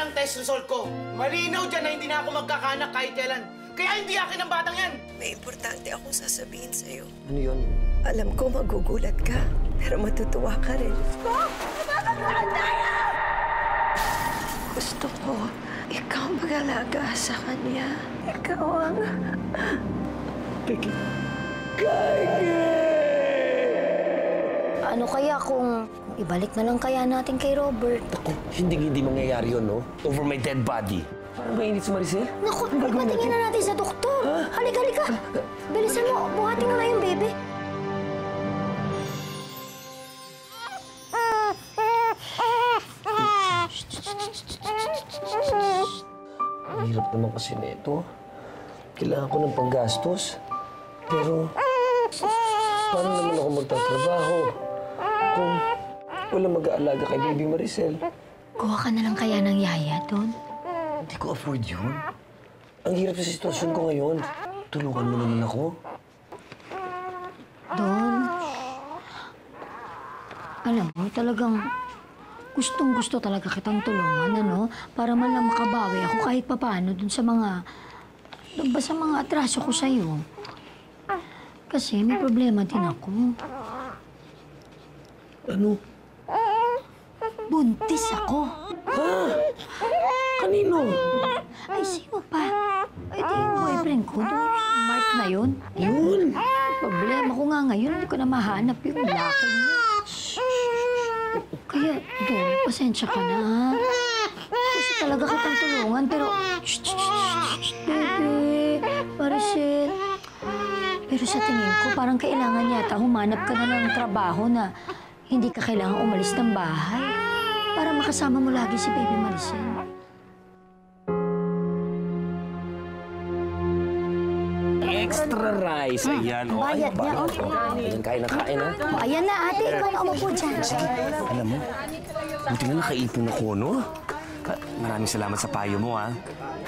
ng test result ko. Malinaw dyan na hindi na ako magkakanak kahit kailan. Kaya hindi akin ang batang yan. May importante akong sasabihin sa'yo. Ano yun? Alam ko magugulat ka, pero matutuwa ka rin. Gusto ko, ikaw mag-alaga sa kanya. Ikaw ang... Ano kaya kung ibalik na lang kaya natin kay Robert? Ako, hindi hindi mangyayari yun, no? Over my dead body. Parang mainit si Maricel? Naku, patingin na natin sa doktor. Halika, halika. Bilisan mo, buhatin mo na yung bebe. Ang hirap naman kasi nito. Kailangan ko ng panggastos. Pero, paano naman ako magtatrabaho kung wala mag-aalaga kay Baby Maricel? Kuha ka na lang kaya ng yaya doon. Hindi ko afford yun. Ang hirap sa sitwasyon ko ngayon. Tulungan mo naman ako. Doon. Alam mo, talagang gustong gusto talaga kitang tulungan, ano? Para man lang makabawi ako kahit papaano dun sa mga... dun ba sa mga atraso ko sa'yo? Kasi may problema din ako. Ano? Buntis ako. Kanino? Ay, sino pa? Ay, di yung boyfriend ko. Doon, Mark na yun. Yun! Problema ko nga ngayon, hindi ko na mahanap yung laki niya. Kaya, doon, pasensya ka na, ha? Gusto talaga kitang tulungan, pero... Shh, shh, shh, shh, baby, Maricel. Pero sa tingin ko, parang kailangan yata humanap ka na ng trabaho na hindi ka kailangan umalis ng bahay para makasama mo lagi si Baby Maricel. Extra rice. Ayan, oh. Ay, Bayad niya, oh. Ayan, kain na kain, ha? O, ayan na, ate. Ikaw na umupo dyan. Alam mo, buti na nakaipon ako, no? Maraming salamat sa payo mo, ha?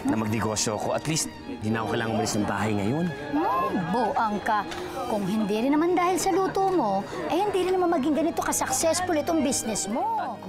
Na magnegosyo ako. At least, hindi na ako kailangan umalis ng bahay ngayon. Hmm, buang ka. Kung hindi rin naman dahil sa luto mo, eh hindi rin naman maging ganito ka-successful itong business mo.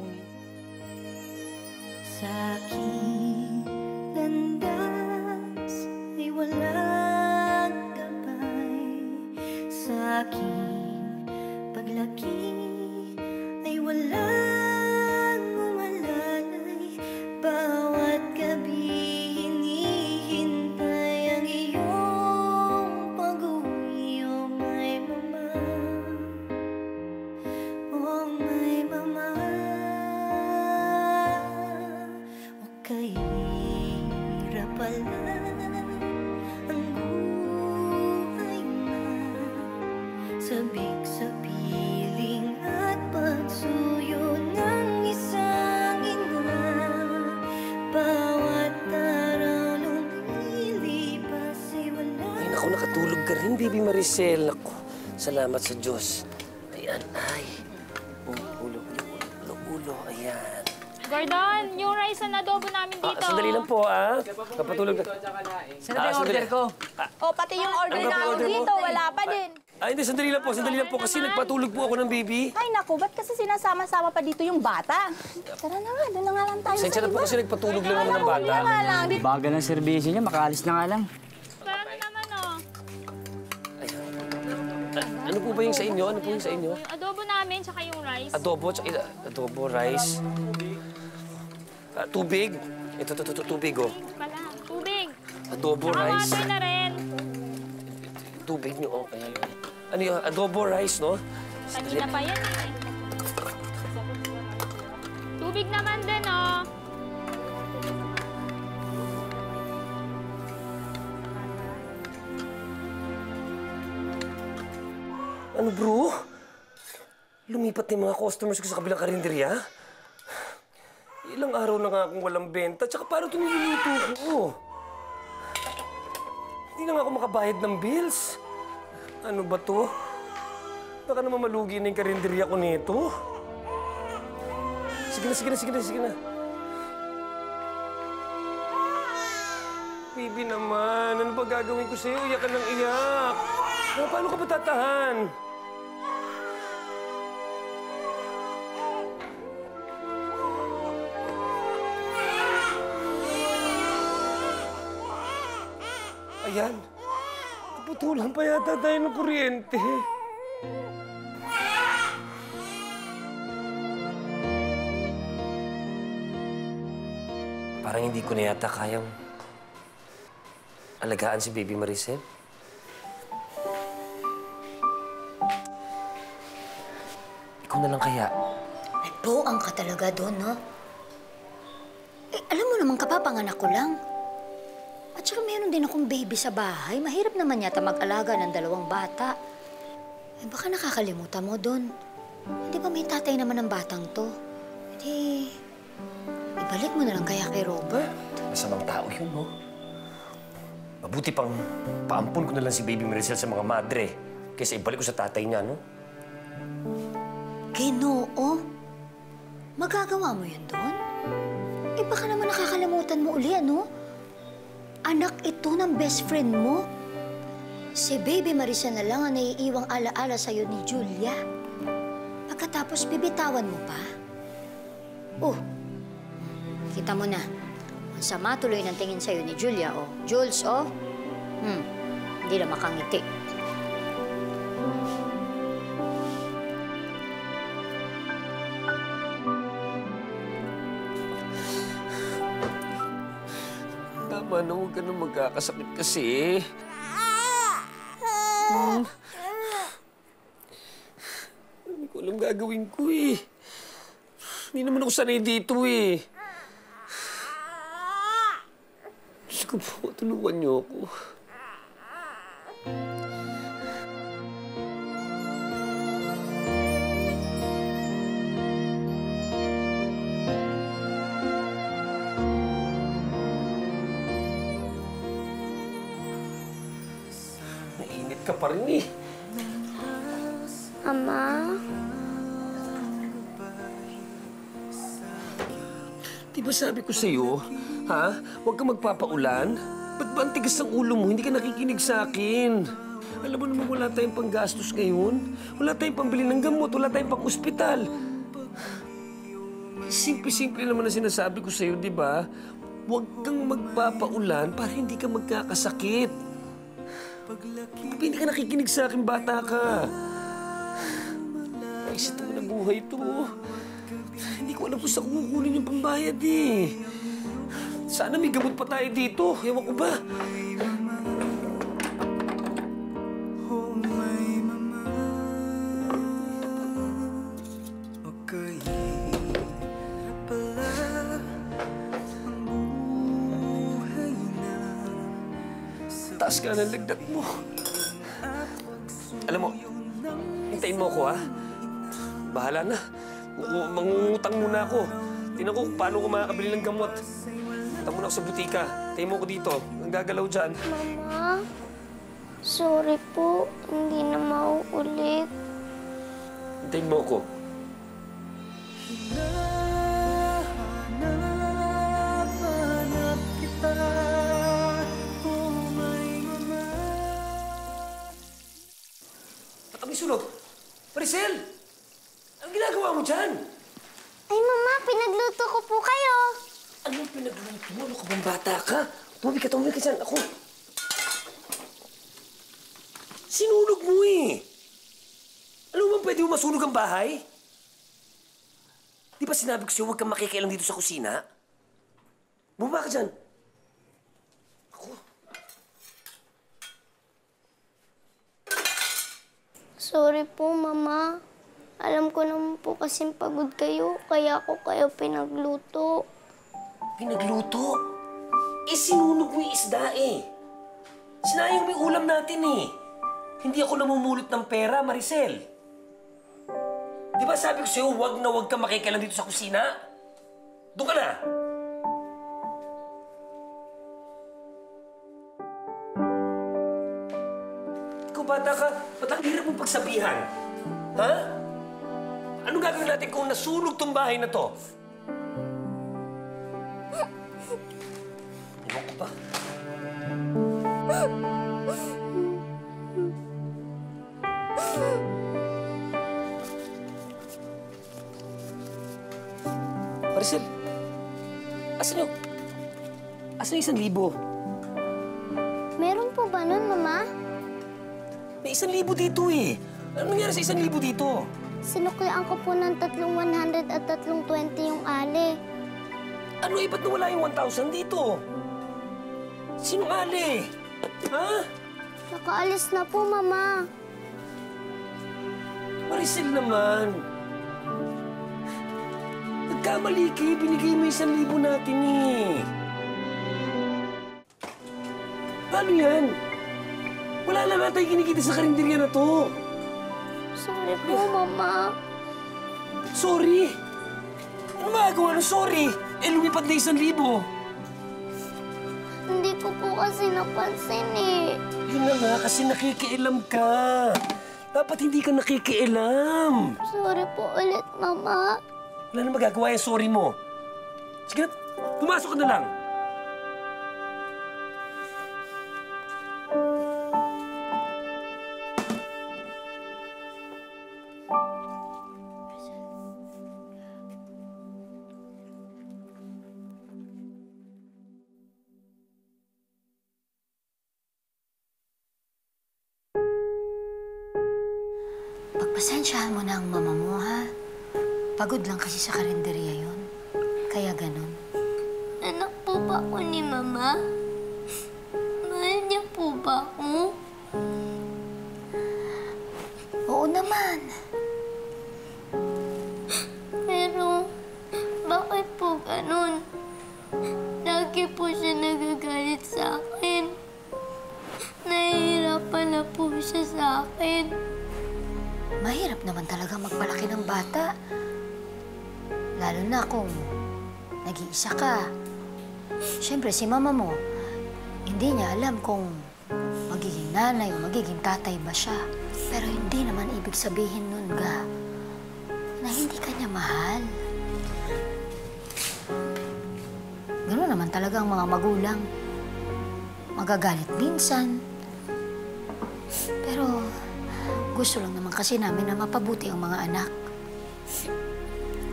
Baby Maricel. Naku, salamat sa Diyos. Ayan, ay. Oh, ulo, ulo, ulo, ulo, ayan. Gordon, yung rice na adobo namin Ah, dito. sandali lang po, ah. Kapatulog na. Saan na yung order ko? O, pati yung order Ano ba namin order dito, wala pa din. Ay, hindi, sandali lang po, sandali lang po. Kasi nagpatulog po ako ng baby. Ay, naku, ba't kasi sinasama-sama pa dito yung bata? Tara na nga, doon na nga lang tayo Sensya sa na po iba. kasi nagpatulog lang naman ng bata. Bagal ng serbisyo niya, makaalis na nga lang. Ano po ba yung sa inyo? Ano po yung sa inyo? Yung adobo namin, tsaka yung rice. Adobo, tsaka adobo, rice. Ah, tubig. Ito, ito, ito, tubig, oh. Pala, tubig. Adobo, Tsaka rice. water na rin. Tubig niyo, oh. Ayan. Ano yun? Adobo, rice, no? Kanina pa yan, eh. Tubig naman din, oh. Ano, bro? Lumipat yung mga customers ko sa kabilang karinderya? Ilang araw na nga akong walang benta, tsaka paano ito niluluto ko? Hindi na nga ako makabayad ng bills. Ano ba to? Baka naman malugi na yung karinderya ko nito. Sige na, sige na, sige na, sige na. Bibi naman, ano ba gagawin ko sa'yo? Iyak ka ng iyak. Na, paano ka patatahan? Ayan. Naputulan pa yata tayo ng kuryente. Parang hindi ko na yata kayang alagaan si Baby Maricel. Ikaw na lang kaya. Ay, buang ka talaga doon, no? Eh, alam mo naman, kapapanganak ko lang. At saka meron din akong baby sa bahay. Mahirap naman yata mag-alaga ng dalawang bata. Eh, baka nakakalimutan mo doon. Di ba may tatay naman ng batang to? Hindi, ibalik mo na lang kaya kay Robert. Masamang tao yun, no? Mabuti pang paampun ko na lang si Baby Maricel sa mga madre kaysa ibalik ko sa tatay niya, no? Ginoo? Magagawa mo yun doon? Eh baka naman nakakalimutan mo uli, ano? Anak ito ng best friend mo. Si Baby Marisa na lang ang naiiwang alaala sa'yo ni Julia. Pagkatapos bibitawan mo pa? Oh, kita mo na. Ang sama tuloy ng tingin sa'yo ni Julia, oh. Jules, oh. Hmm, hindi na makangiti. Tama na, huwag ka na magkakasakit kasi. Hmm. Hindi ko alam gagawin ko eh. Hindi naman ako sanay dito eh. Diyos ko po, tulungan niyo ako. Rin eh. Ama? Di ba sabi ko sa'yo, ha? Huwag ka magpapaulan. Ba't ba ang tigas ng ulo mo? Hindi ka nakikinig sa akin. Alam mo naman wala tayong panggastos ngayon. Wala tayong pambili ng gamot. Wala tayong pang-ospital. Simple-simple naman ang sinasabi ko sa'yo, di ba? Huwag kang magpapaulan para hindi ka magkakasakit. Ba't hindi ka nakikinig sa akin, bata ka? Ay, sa na buhay to. Hindi ko alam kung saan kukunin yung pambayad eh. Sana may gamot pa tayo dito. Ewan ko ba? Ka ng lagdat mo. Alam mo, hintayin mo ako ha. Bahala na. Mangungutang muna ako. Tingnan ko kung paano ko makakabili ng gamot. Punta muna ako sa butika. Hintayin mo ako dito. Ang gagalaw dyan. Mama? Sorry po, hindi na mauulit. Hintayin mo ako. Baka may sunog. Maricel! Anong ginagawa mo dyan? Ay, Mama, pinagluto ko po kayo. Anong pinagluto mo? Ano ka bang bata ka? Tumawag ka, tumawag ka dyan. Ako. Sinunog mo eh. Alam mo ba pwede mo masunog ang bahay? Di ba sinabi ko sa'yo huwag kang makikialam dito sa kusina? Bumaba ka dyan. Sorry po, Mama. Alam ko naman po kasing pagod kayo, kaya ako kayo pinagluto. Pinagluto? Eh, sinunog mo yung isda eh. Sinayang yung ulam natin eh. Hindi ako namumulot ng pera, Maricel. Di ba sabi ko sa'yo, huwag na huwag ka makikialam dito sa kusina? Doon ka na! Ikaw bata ka, ba't ang hirap mong pagsabihan? Ha? Anong gagawin natin kung nasunog tong bahay na to? Ewan ko ba? Maricel, asan yung... Asan yung isang libo? Meron po ba nun, Mama? Isang libo dito eh. Ano nangyari sa isang libo dito? Sinuklian ko po ng tatlong 100 at tatlong 20 yung ali. Ano eh, ba't nawala yung 1,000 dito? Sinong ali? Ha? Nakaalis na po, Mama. Maricel naman. Nagkamali ka eh. Binigay mo isang libo natin eh. Paano yan? Wala na nga tayong kinikita sa karinderya na to. Sorry po, Mama. Sorry. Ano magagawa ng sorry? Eh, lumipad na isang libo. Hindi ko po kasi napansin eh. Yun na nga, kasi nakikialam ka. Dapat hindi ka nakikialam. Sorry po ulit, Mama. Wala na magagawa yung sorry mo. Sige na, pumasok ka na lang. Pagpasensyahan mo na ang mama mo, ha? Pagod lang kasi sa karinderya yon. Kaya ganun. Anak po ba ako ni Mama? Mahal niya po ba ako? Oo naman. Pero, bakit po ganun? Lagi po siya nagagalit sa akin. Nahihirapan na po siya sa akin. Mahirap naman talaga magpalaki ng bata. Lalo na kung nag-iisa ka. Siyempre, si mama mo, hindi niya alam kung magiging nanay o magiging tatay ba siya. Pero hindi naman ibig sabihin nun, ga, na hindi ka niya mahal. Gano'n naman talaga ang mga magulang. Magagalit minsan. Pero gusto lang naman kasi namin na mapabuti ang mga anak.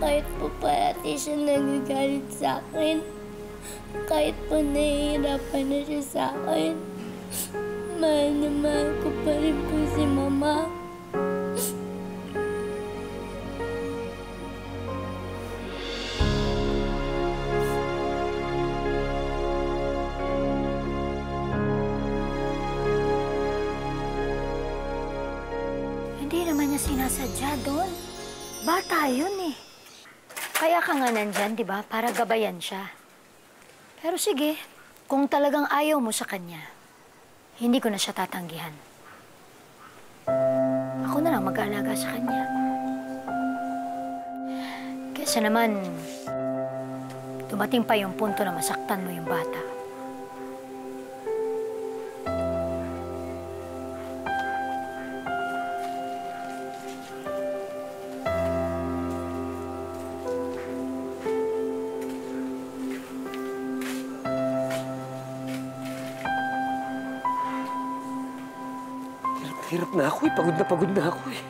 Kahit po parati siya nagagalit sa akin. Kahit po nahihirapan na siya sa akin. Mahal na mahal ko pa rin po si Mama. Nga nandyan, di ba? Para gabayan siya. Pero sige, kung talagang ayaw mo sa kanya, hindi ko na siya tatanggihan. Ako na lang mag-aalaga sa kanya. Kesa naman, dumating pa yung punto na masaktan mo yung bata. Ako. Pagod na pagod na ako eh.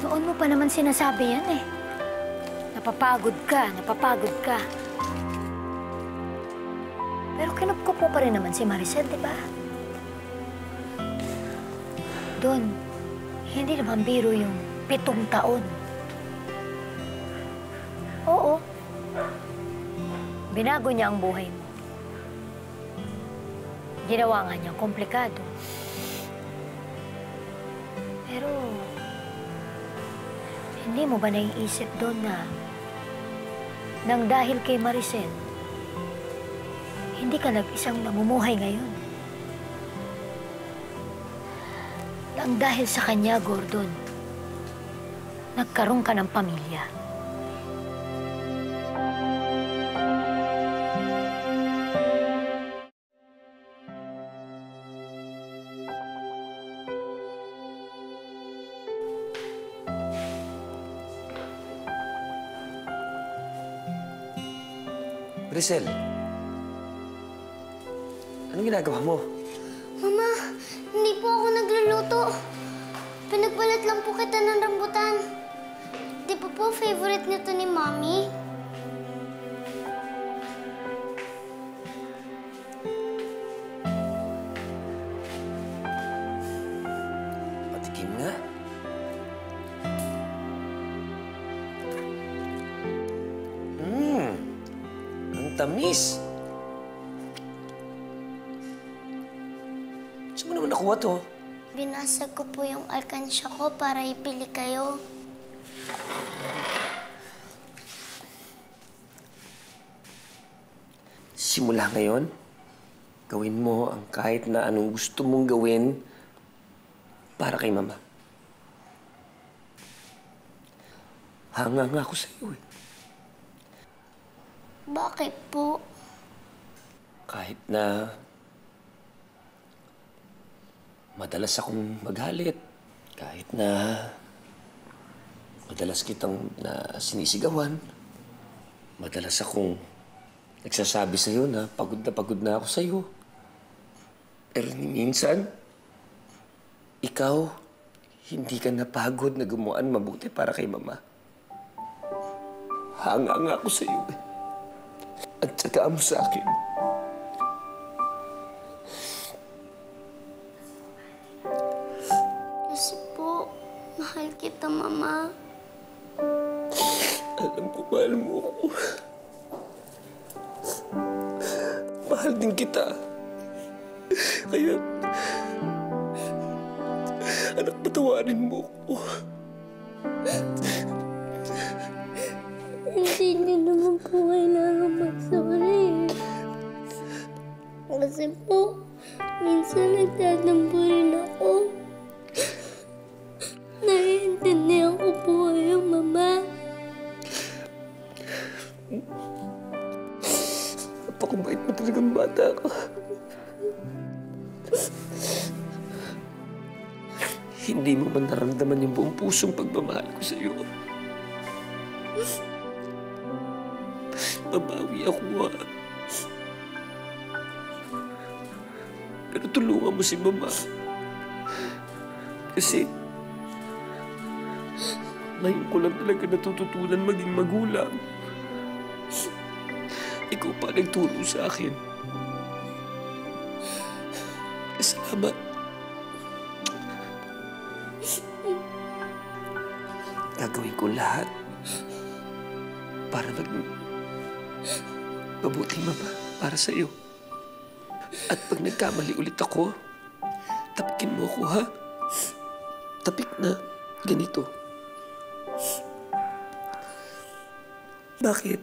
Noon mo pa naman sinasabi yan eh. Napapagod ka, napapagod ka. Pero kinupkup mo pa rin naman si Maricel, di ba? Doon, hindi naman biro yung pitong taon. Oo. Binago niya ang buhay mo. Ginawa nga niyang komplikado. Pero, hindi mo ba naiisip doon na nang dahil kay Maricel, hindi ka nag-isang namumuhay ngayon? Nang dahil sa kanya, Gordon, nagkaroon ka ng pamilya. Maricel, anong ginagawa mo? Mama, hindi po ako nagluluto. Pinagbalat lang po kita ng rambutan. Di ba po favorite nito ni Mommy? Tamis. Saan mo naman nakuha to? Binasag ko po yung alkansya ko para ipili kayo. Simula ngayon, gawin mo ang kahit na anong gusto mong gawin para kay Mama. Hanga nga ako sa iyo eh. Bakit po? Kahit na madalas akong magalit, kahit na madalas kitang na sinisigawan, madalas akong nagsasabi sa'yo na pagod na pagod na ako sa'yo. Pero minsan, ikaw, hindi ka napagod na gumuan mabuti para kay Mama. Hanga nga ako sa'yo eh. At saka mo sa akin. Kasi po, mahal kita, Mama. Alam ko, mahal mo ako. Mahal din kita. Kaya, anak, patawarin mo ako. Kasi po, minsan nagtatampo rin ako. Naiintindihan ko po kayo, Mama. Napakabait mo talagang bata ka. Hindi mo man naramdaman yung buong pusong pagmamahal ko sa iyo. Babawi ako, ha? Tulungan mo si Mama. Kasi, ngayon ko lang talaga natututunan maging magulang. Ikaw pa nagturo sa akin. Salamat. Gagawin ko lahat para maging mabuting mama para sa iyo. At pag nagkamali ulit ako, tapikin mo ako, ha? Tapik na ganito. Bakit?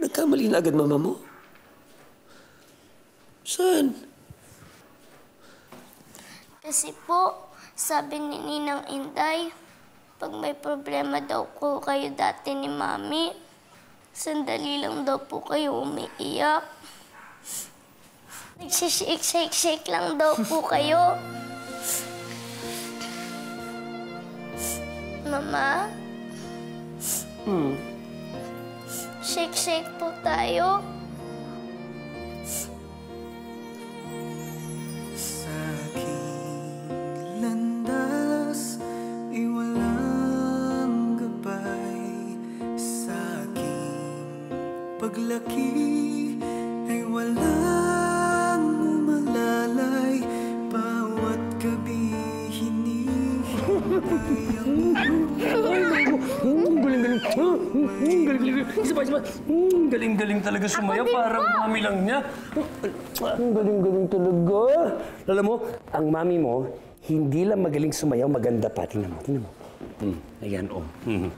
Nagkamali na agad mama mo? Saan? Kasi po, sabi ni Ninang Inday, pag may problema daw ko kayo dati ni Mami, sandali lang daw po kayo umiiyak. Nagsishake-shake-shake lang daw po kayo. Mama, Hmm. shake-shake po tayo. Talaga sumaya. Parang mami lang niya. Ang galing-galing talaga. Alam mo, ang mami mo, hindi lang magaling sumayaw, maganda pa. Tingnan mo, tingnan mo. Hmm, ayan, oh. Hmm.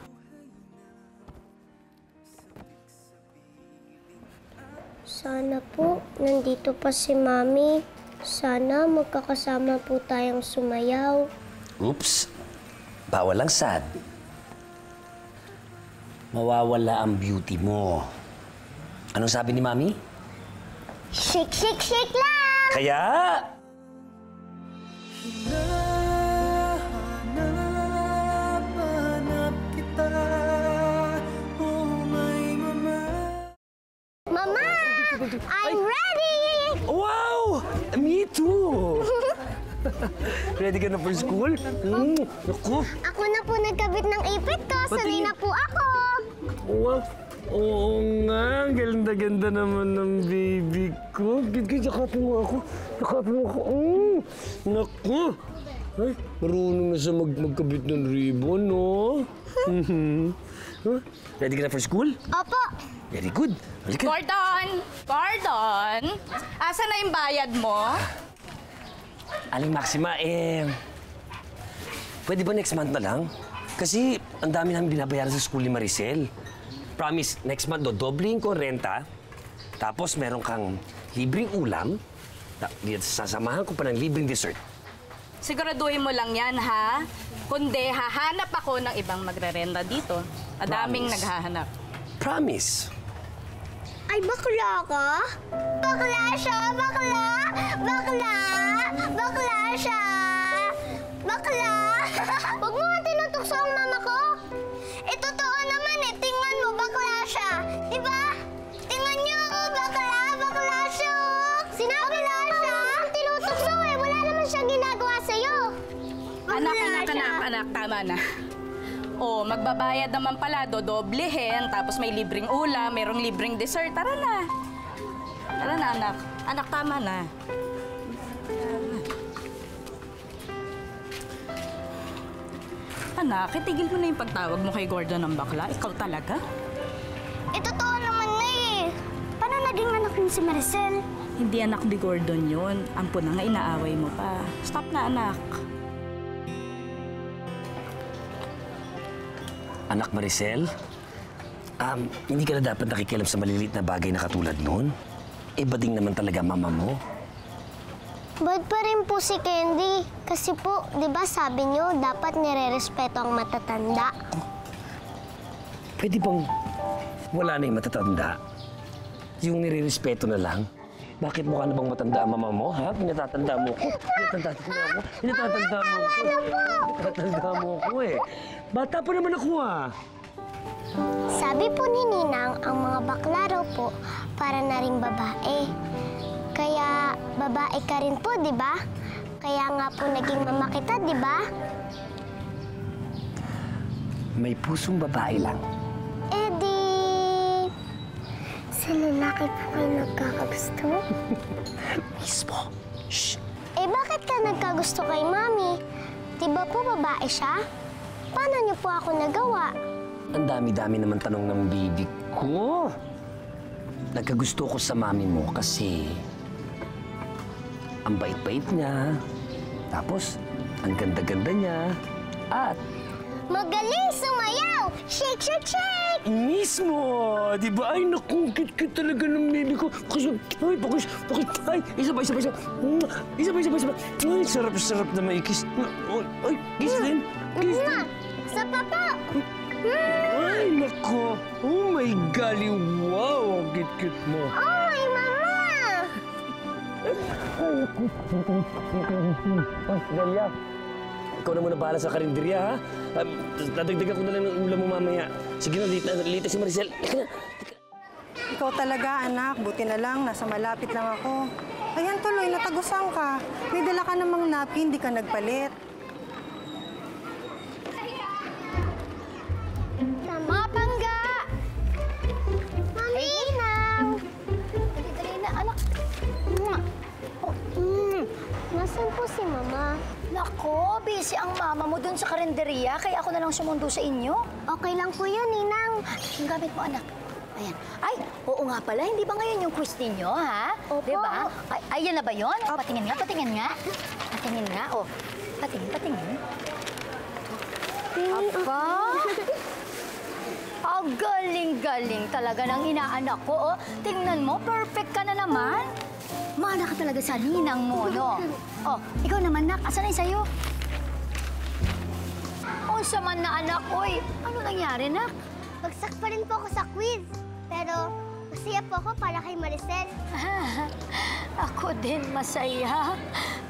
Sana po, nandito pa si Mami. Sana magkakasama po tayong sumayaw. Oops. Bawal ang sad. Mawawala ang beauty mo. Anong sabi ni Mami? Shake, shake, shake lang! Kaya... Mama! I'm ready! Wow! Me too! Ready ka na for school? Mm, naku. Ako na po nagkabit ng ipit ko. Sanay na po ako. Wow! Oo nga, ang ganda-ganda naman ng baby ko. Gigi, yakapin mo ako. Yakapin mo ako. Mm, naku! Ay, marunong na siya mag magkabit ng ribbon, no? Mhm. Huh? Ready ka na for school? Opo! Very good. Halika. Gordon! Gordon! Asa na yung bayad mo? Aling Maxima, eh... Pwede ba next month na lang? Kasi ang dami namin binabayaran sa school ni Maricel. Promise, next month do, dobling ko renta. Tapos meron kang libreng ulam. Di- Sasamahan ko pa ng libreng dessert. Siguraduhin mo lang yan, ha? Kundi, hahanap ako ng ibang magrerenta dito. Adaming Promise. naghahanap. Promise. Ay, bakla ka? Bakla siya! Bakla! Bakla! Bakla siya! Bakla! Huwag mo nga tinutukso ang mama ko. Eh, totoo Anak, Bakla anak, siya. anak, anak, tama na. Oh, magbabayad naman pala, dodoblehin, tapos may libreng ulam, mayroong libreng dessert. Tara na. Tara na, anak. Anak, tama na. Anak, itigil mo na yung pagtawag mo kay Gordon ng bakla. Ikaw talaga? Eh, totoo naman na eh. Paano naging anak niyo si Maricel? Hindi anak ni Gordon yun. Ampo na nga, inaaway mo pa. Stop na, anak. Anak Maricel, um, hindi ka na dapat nakikialam sa maliliit na bagay na katulad noon. Eh, bading naman talaga mama mo. Bad pa rin po si Candy. Kasi po, di ba sabi niyo, dapat nire-respeto ang matatanda. Pwede bang wala na yung matatanda? Yung nire-respeto na lang? Bakit mukha na bang matanda ang mama mo, ha? Pinatatanda mo ko. Pinatatanda mo. Pinatatanda mo ko. Pinatatanda mo ko eh. Bata pa naman ako ah. Sabi po ni Ninang, ang mga bakla raw po, para na rin babae. Kaya babae ka rin po, di ba? Kaya nga po naging mama kita, di ba? May pusong babae lang. Eh di... Sa lalaki po kayo nagkakagusto? Mismo. Shh. Eh bakit ka nagkagusto kay Mami? Di ba po babae siya? Paano niyo po ako nagawa? Ang dami-dami naman tanong ng baby ko. Nagkagusto ko sa mami mo kasi ang bait-bait niya. Tapos, ang ganda-ganda niya. At Magaling sumayaw! Shake, shake, shake! mismo! Di ba? Ay, naku, kit-kit talaga ng baby ko. Kasi, ay, pakis, pakis, ay, isa pa, isa pa, isa pa. Isa pa, isa pa, isa pa. Ay, sarap-sarap na may kiss. Ay, ay, kiss din. Kiss din. Sa papa! Ay, nako. Oh my golly, wow, ang kit-kit mo. Oh, my mama! Ay, Delia. Ikaw na muna bahala sa karinderya, ha? Um, dadagdagan ko na lang ng ulam mo mamaya. Sige na, late late si Maricel. Teka na. Ikaw talaga, anak. Buti na lang, nasa malapit lang ako. Ayan tuloy, natagusan ka. May dala ka namang napkin, di ka nagpalit. Si Mama? Nako, busy ang mama mo dun sa karinderya, kaya ako na lang sumundo sa inyo. Okay lang po yun, Ninang. Yung gamit mo, anak. Ayan. Ay, oo nga pala, hindi ba ngayon yung quiz ninyo, ha? Opo. Di ba? Ay, ayan na ba yun? Patingin nga, patingin nga. Patingin nga, oh. Patingin, patingin. Aba! Ang galing-galing talaga ng inaanak ko, oh. Tingnan mo, perfect ka na naman. Mana ka talaga sa ninang mo, no? Oh, ikaw naman, nak. Asan yung sayo? Unsa man na anak, oy. Ano nangyari, nak? Bagsak pa rin po ako sa quiz. Pero masaya po ako para kay Maricel. Ako din masaya.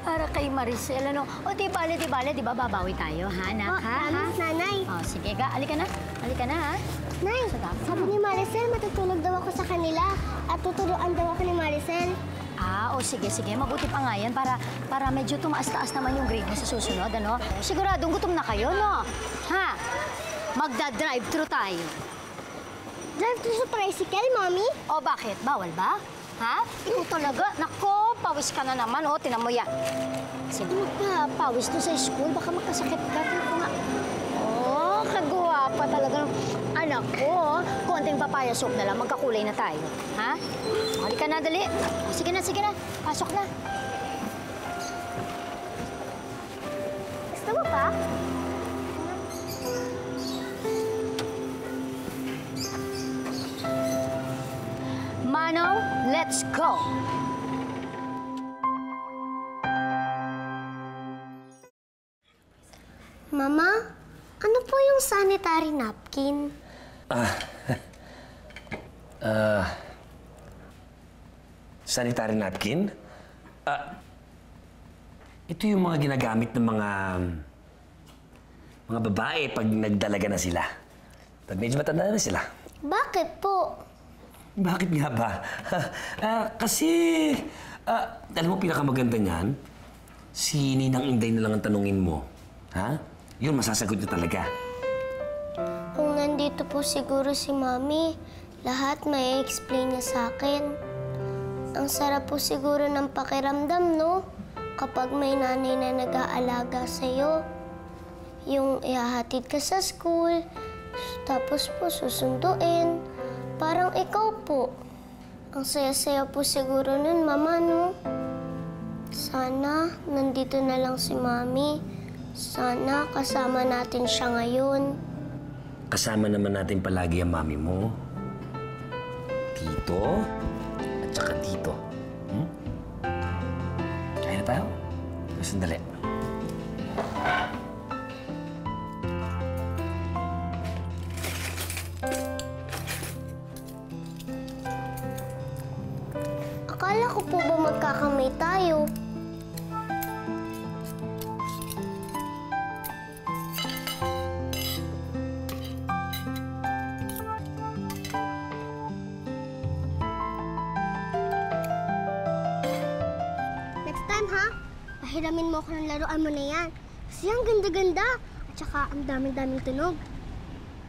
Para kay Maricel, ano? O, di bale, di bale, di ba babawi tayo, ha, anak, Oh, ha? ha? promise, Nanay. O, sige ka, alika na. Alika na, ha? Nay, sabi ni Maricel, matutulog daw ako sa kanila. At tuturuan daw ako ni Maricel. Ah, o sige, sige. Mabuti pa nga yan para, para medyo tumaas-taas naman yung grade mo sa susunod, ano? Siguradong gutom na kayo, no? Ha? Magda-drive-thru tayo. Drive to sa tricycle, Mommy. O bakit? Bawal ba? Ha? Ikaw talaga? Nako, pawis ka na naman, oh. Tinan mo yan. Sige, magpapawis doon sa school. Baka magkasakit ka. Tingnan nga. Oh, kagwapa talaga. Anak ko, konting papaya soup na lang. Magkakulay na tayo. Ha? Halika na, dali. Oh, sige na, sige na. Pasok na. Gusto mo pa? Manong, let's go. Mama, ano po yung sanitary napkin? Sanitary napkin? Ah, ito yung mga ginagamit ng mga... mga babae pag nagdalaga na sila. Pag medyo matanda na sila. Bakit po? Bakit nga ba? Ah, kasi... ah, alam mo, pinakamaganda niyan, si Ninang Inday na lang ang tanungin mo. Ha? Yun, masasagot niya talaga. Nandito po siguro si Mami, lahat may explain niya sa akin. Ang sarap po siguro ng pakiramdam, no? Kapag may nanay na nag-aalaga sa'yo. Yung ihahatid ka sa school, tapos po susunduin. Parang ikaw po. Ang saya-saya po siguro nun, Mama, no? Sana nandito na lang si Mami. Sana kasama natin siya ngayon. Kasama naman natin palagi ang mami mo. Tito, at saka tito. Hmm? Kaya tayo? Sandali. Akala ko po ba magkakamay tayo? Ganda-ganda at saka ang daming-daming tunog.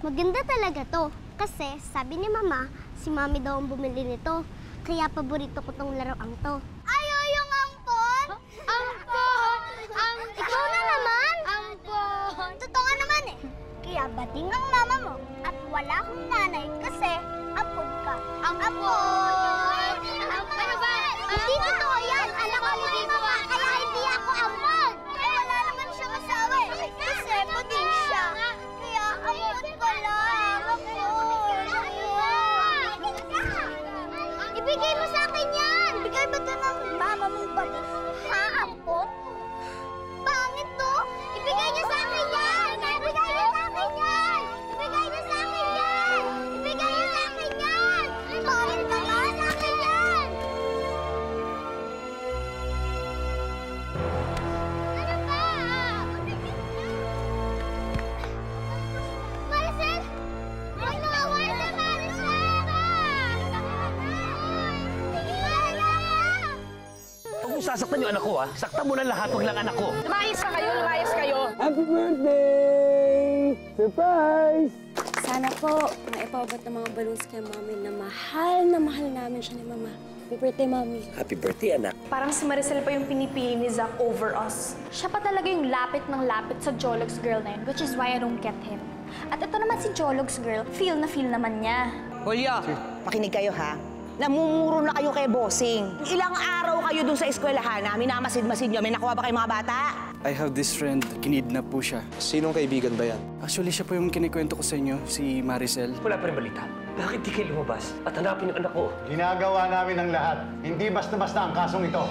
Maganda talaga to. Kasi sabi ni Mama, si Mami daw ang bumili nito. Kaya paborito ko tong laruang to. Anak ko, ha? Saktan mo na lahat, huwag lang anak ko. Lumayas na kayo, lumayas kayo. Happy birthday! Surprise! Sana po, maipabot ng mga balloons kay Mami na mahal na mahal namin siya ni Mama. Happy birthday, Mami. Happy birthday, anak. Parang si Maricel pa yung pinipili ni Zach over us. Siya pa talaga yung lapit ng lapit sa Jologs girl na yun, which is why I don't get him. At ito naman si Jologs girl, feel na feel naman niya. Hulyo, makinig kayo ha. Namumuro na kayo kay bossing. Ilang araw kayo dun sa eskwelahan na minamasid-masid nyo. May nakuha ba kayong mga bata? I have this friend, kinidnap po siya. Sinong kaibigan ba yan? Actually, siya po yung kinikwento ko sa inyo, si Maricel. Wala pa rin balita. Bakit di kayo lumabas at hanapin yung anak ko? Ginagawa namin ang lahat. Hindi basta-basta ang kasong ito.